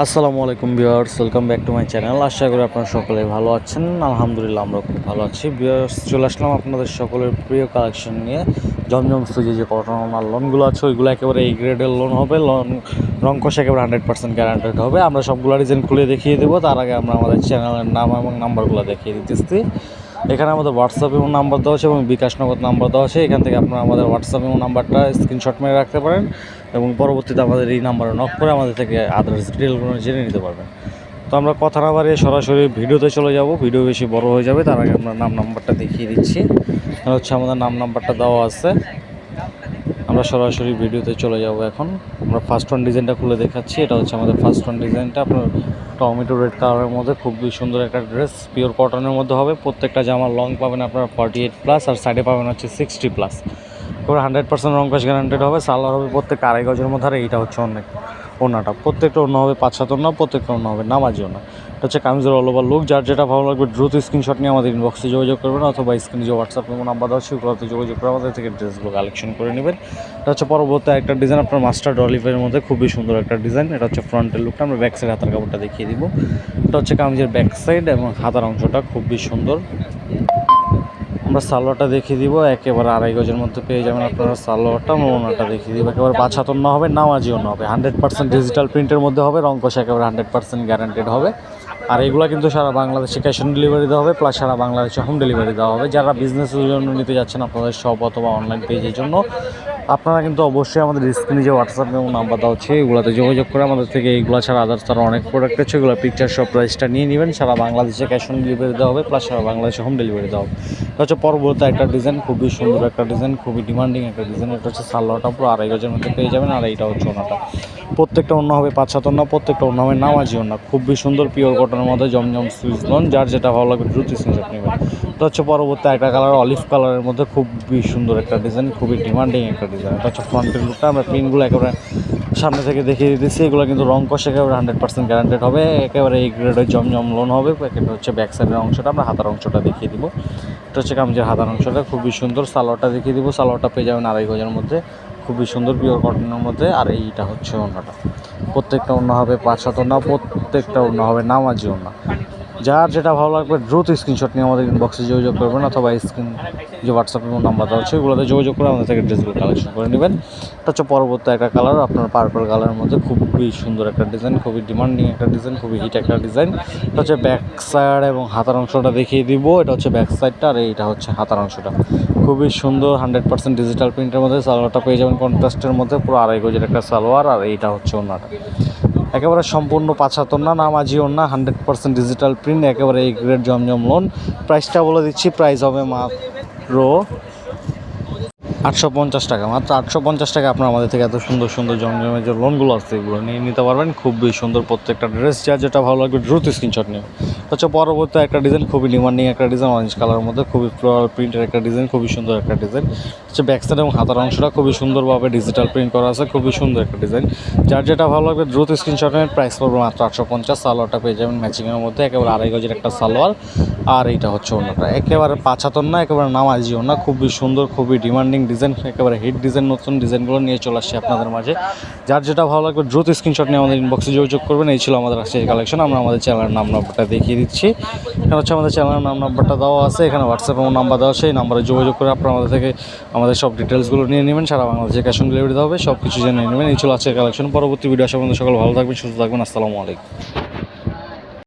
আসসালামু আলাইকুম viewers, welcome back to my channel. আশা করি আপনারা সকলে ভালো আছেন। আলহামদুলিল্লাহ আমরা খুব ভালো আছি। ভিউয়ার্স, চলে আসলাম আপনাদের সকলের প্রিয় কালেকশন নিয়ে। জমজম সুজি যে কটনার লোনগুলো আছে, ওইগুলো একেবারে এই গ্রেডের লোন হবে। লোন রং কষে একেবারে হান্ড্রেড পার্সেন্ট গ্যারান্টেড হবে। আমরা সবগুলো ডিজাইন খুলে দেখিয়ে দেবো। তার আগে আমরা আমাদের চ্যানেলের নাম এবং নাম্বারগুলো দেখিয়ে দিতেছি। এখানে আমাদের হোয়াটসঅ্যাপ এবং নাম্বার দেওয়া আছে এবং বিকাশ নগদ নাম্বার দেওয়া আছে। এখান থেকে আপনারা আমাদের হোয়াটসঅ্যাপ এবং নাম্বারটা স্ক্রিনশট মেরে রাখতে পারেন এবং পরবর্তীতে আমাদের এই নাম্বারে নক করে আমাদের থেকে আদার্স ডিটেলগুলো জেনে নিতে পারবেন। তো আমরা কথা না বাড়িয়ে সরাসরি ভিডিওতে চলে যাব। ভিডিও বেশি বড় হয়ে যাবে, তার আগে আমরা নাম নাম্বারটা দেখিয়ে দিচ্ছি। হচ্ছে আমাদের নাম নাম্বারটা দেওয়া আছে। আমরা সরাসরি ভিডিওতে চলে যাব এখন। আমরা ফার্স্ট ওয়ান ডিজাইনটা খুলে দেখাচ্ছি। এটা হচ্ছে আমাদের ফার্স্ট ওয়ান ডিজাইনটা আপনার টমেটো রেড কালারের মধ্যে খুবই সুন্দর একটা ড্রেস পিওর কটনের মধ্যে হবে। প্রত্যেকটা জামার লং পাবেন আপনার ফর্টি এইট প্লাস আর সাইডে পাবেন হচ্ছে সিক্সটি প্লাস এবার হান্ড্রেড পার্সেন্ট রং কাজ গ্যারান্টেড হবে। সালোয়ার হবে প্রত্যেকটা আড়াই গজের মধ্যে। আর এইটা হচ্ছে অনেক ওনাটা প্রত্যেকটা অন্য হবে পাঁচ সাত অন্য প্রত্যেকটা অন্য হবে নামাজি ওনা হচ্ছে কামিজের অল ওভার লুক যার যেটা ভালো লাগবে দ্রুত স্ক্রিনশট নিয়ে আমাদের ইনবক্সে যোগাযোগ করবেন অথবা স্ক্রিনে যে হোয়াটসঅ্যাপ এবং নাম্বার দেওয়া আছে ওগুলোতে যোগাযোগ করে আমাদের থেকে ড্রেসগুলো কালেকশন করে নেবেন। এটা হচ্ছে পরবর্তী একটা ডিজাইন আপনার মাস্টার ডলিভের মধ্যে খুবই সুন্দর একটা ডিজাইন এটা হচ্ছে ফ্রন্টের লুকটা আমরা ব্যাক সাইড হাতার কাপড়টা দেখিয়ে দিব। এটা হচ্ছে কামিজের ব্যাক সাইড এবং হাতার অংশটা খুবই সুন্দর। আমরা সালোয়ারটা দেখিয়ে দিব, একেবারে আড়াই গজের মধ্যে পেয়ে যাবেন আপনারা সালোয়ারটা, আমরা ওনাটা দেখিয়ে দিব। একেবারে পাঁচ না হবে, নামাজিও না হবে। হান্ড্রেড পার্সেন্ট ডিজিটাল প্রিন্টের মধ্যে হবে রঙ্কশ একেবারে হান্ড্রেড পার্সেন্ট গ্যারান্টেড হবে। আর এগুলো কিন্তু সারা বাংলাদেশে ক্যাশ অন ডেলিভারি দেওয়া হবে প্লাস সারা বাংলাদেশে হোম ডেলিভারি দেওয়া হবে। যারা বিজনেসের জন্য নিতে যাচ্ছেন, আপনাদের শপ অথবা অনলাইন পেজের জন্য আপনারা কিন্তু অবশ্যই আমাদের স্ক্রিনে যে হোয়াটসঅ্যাপ এবং নাম্বার দেওয়া হচ্ছে, এগুলোতে যোগাযোগ করে আমাদের থেকে এইগুলো ছাড়া আদার্স তারা অনেক প্রোডাক্ট আছে, এগুলো পিকচার সব প্রাইসটা নিয়ে নেবেন, সারা বাংলাদেশে ক্যাশ অন ডেলিভারি দেওয়া হবে প্লাস সারা বাংলাদেশে হোম ডেলিভারি দেওয়া হবে। হচ্ছে পরবর্তী একটা ডিজাইন খুবই সুন্দর একটা ডিজাইন খুবই ডিমান্ডিং একটা ডিজাইন এটা হচ্ছে সালোয়ারটা, পুরো আড়াই গজের মধ্যে পেয়ে যাবেন, আর এইটা হচ্ছে ওনাটা। প্রত্যেকটা অন্য হবে পাঁচ সাত অন্য প্রত্যেকটা অন্য হবে নামাজি অন্য খুবই সুন্দর পিওর কটনের মধ্যে জমজম সুইচ লোন যার যেটা ভালো লাগবে দ্রুত স্ক্রিনশট নেবেন। এটা হচ্ছে পরবর্তী একটা কালার অলিভ কালারের মধ্যে খুবই সুন্দর একটা ডিজাইন খুবই ডিমান্ডিং একটা ডিজাইন এটা হচ্ছে ফ্রন্টের লুকটা আমরা পিনগুলো একেবারে সামনে থেকে দেখিয়ে দিতেছি। এগুলো কিন্তু রং কষে একেবারে হান্ড্রেড পার্সেন্ট গ্যারান্টেড হবে। একেবারে এই গ্রেডের জমজম লোন হবে। এটা হচ্ছে ব্যাক সাইডের অংশটা আমরা হাতার অংশটা দেখিয়ে দিব। এটা হচ্ছে কামিজের হাতার অংশটা, খুবই সুন্দর। সালোয়ারটা দেখিয়ে দিব। সালোয়ারটা পেয়ে যাবেন আড়াই গজের মধ্যে। খুবই সুন্দর পিওর কটনের মধ্যে। আর এইটা হচ্ছে অন্যটা প্রত্যেকটা অন্য হবে পাঁচ সাত অন্য প্রত্যেকটা অন্য হবে নামাজি অন্য যার যেটা ভালো লাগবে, দ্রুত স্ক্রিনশট নিয়ে আমাদের ইনবক্সে যোগাযোগ করবেন অথবা স্ক্রিন যে হোয়াটসঅ্যাপ নাম্বার দেওয়া হচ্ছে ওগুলোতে যোগাযোগ করে আমাদের থেকে ড্রেসগুলো কালেকশন করে নেবেন। এটা হচ্ছে পরবর্তী একটা কালার আপনার পার্পল কালারের মধ্যে খুবই সুন্দর একটা ডিজাইন খুবই ডিমান্ডিং একটা ডিজাইন খুবই হিট একটা ডিজাইন এটা হচ্ছে ব্যাক সাইড এবং হাতার অংশটা দেখিয়ে দিব। এটা হচ্ছে ব্যাক সাইডটা আর এইটা হচ্ছে হাতার অংশটা। খুবই সুন্দর হান্ড্রেড পার্সেন্ট ডিজিটাল প্রিন্টের মধ্যে সালোয়ারটা পেয়ে যাবেন কন্ট্রাস্টের মধ্যে, পুরো আড়াই গজের একটা সালোয়ার আর এইটা হচ্ছে ওনাটা একেবারে সম্পূর্ণ পাঁচাত্তর না, নামাজিও না হান্ড্রেড পার্সেন্ট ডিজিটাল প্রিন্ট একেবারে এই গ্রেড জমজম লোন প্রাইসটা বলে দিচ্ছি প্রাইস হবে মাত্র আটশো পঞ্চাশ টাকা। মাত্র আটশো পঞ্চাশ টাকা আপনার আমাদের থেকে এত সুন্দর সুন্দর জমজমের যে লোনগুলো আছে, এগুলো নিয়ে নিতে পারবেন। খুবই সুন্দর প্রত্যেকটা ড্রেস যা যেটা ভালো লাগবে দ্রুত স্ক্রিনশট নিয়ে হচ্ছে পরবর্তী একটা ডিজাইন খুবই ডিমান্ডিং একটা ডিজাইন অরেঞ্জ কালারের মধ্যে খুবই ফ্লোরাল প্রিন্টের একটা ডিজাইন খুবই সুন্দর একটা ডিজাইন হচ্ছে ব্যাক সাইড এবং হাতার অংশটা খুবই সুন্দরভাবে ডিজিটাল প্রিন্ট করা আছে, খুবই সুন্দর একটা ডিজাইন যার যেটা ভালো লাগবে দ্রুত স্ক্রিনশট নেন প্রাইস পড়বে মাত্র আটশো পঞ্চাশ, সালোয়ারটা পেয়ে যাবেন ম্যাচিংয়ের মধ্যে, একেবারে আড়াই গজের একটা সালোয়ার। আর এইটা হচ্ছে অন্যটা, একেবারে পাঁচাতন না, একেবারে নামাজিও না খুবই সুন্দর, খুবই ডিমান্ডিং ডিজাইন, একেবারে হিট ডিজাইন নতুন ডিজাইনগুলো নিয়ে চলে আসছে আপনাদের মাঝে। যার যেটা ভালো লাগবে দ্রুত স্ক্রিনশট নিয়ে আমাদের ইনবক্সে যোগাযোগ করবেন। এই ছিল আমাদের আজকের কালেকশন আমরা আমাদের চ্যানেলের নাম নম্বরটা দেখিয়ে দিচ্ছি। এখানে হচ্ছে আমাদের চ্যানেলের নাম নম্বরটা দেওয়া আছে। এখানে হোয়াটসঅ্যাপ এবং নাম্বার দেওয়া এই নাম্বারে যোগাযোগ করে আপনারা আমাদের থেকে আমাদের সব ডিটেলসগুলো নিয়ে নেবেন। সারা বাংলাদেশে ক্যাশ অন ডেলিভারি দেওয়া হবে। সব কিছু জেনে নেবেন। এই ছিল আজকের কালেকশন পরবর্তী ভিডিও পর্যন্ত সকল ভালো থাকবেন, সুস্থ থাকবেন। আসসালামু আলাইকুম।